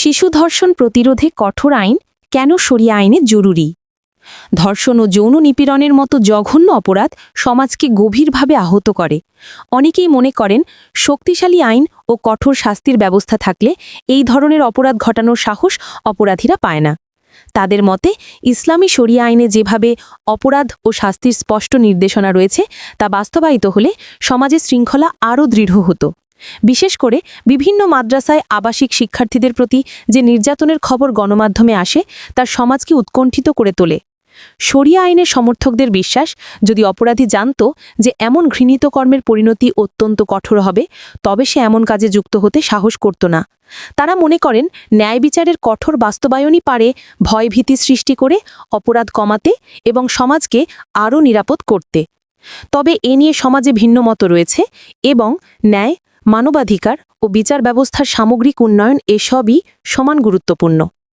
শিশু ধর্ষণ প্রতিরোধে কঠোর আইন কেন সরিয়া আইনে জরুরি? ধর্ষণ ও যৌন নিপীড়নের মতো জঘন্য অপরাধ সমাজকে গভীরভাবে আহত করে। অনেকেই মনে করেন, শক্তিশালী আইন ও কঠোর শাস্তির ব্যবস্থা থাকলে এই ধরনের অপরাধ ঘটানোর সাহস অপরাধীরা পায় না। তাদের মতে, ইসলামী শরিয়া আইনে যেভাবে অপরাধ ও শাস্তির স্পষ্ট নির্দেশনা রয়েছে, তা বাস্তবায়িত হলে সমাজে শৃঙ্খলা আরও দৃঢ় হতো। বিশেষ করে বিভিন্ন মাদ্রাসায় আবাসিক শিক্ষার্থীদের প্রতি যে নির্যাতনের খবর গণমাধ্যমে আসে তার সমাজকে উৎকণ্ঠিত করে তোলে। শরিয়া আইনের সমর্থকদের বিশ্বাস, যদি অপরাধী জানত যে এমন ঘৃণিত কর্মের পরিণতি অত্যন্ত কঠোর হবে, তবে সে এমন কাজে যুক্ত হতে সাহস করত না। তারা মনে করেন, ন্যায় বিচারের কঠোর বাস্তবায়নই পারে ভয়ভীতি সৃষ্টি করে অপরাধ কমাতে এবং সমাজকে আরও নিরাপদ করতে। তবে এ নিয়ে সমাজে ভিন্ন মত রয়েছে এবং ন্যায় মানবাধিকার ও বিচার ব্যবস্থার সামগ্রিক উন্নয়ন এসবই সমান গুরুত্বপূর্ণ।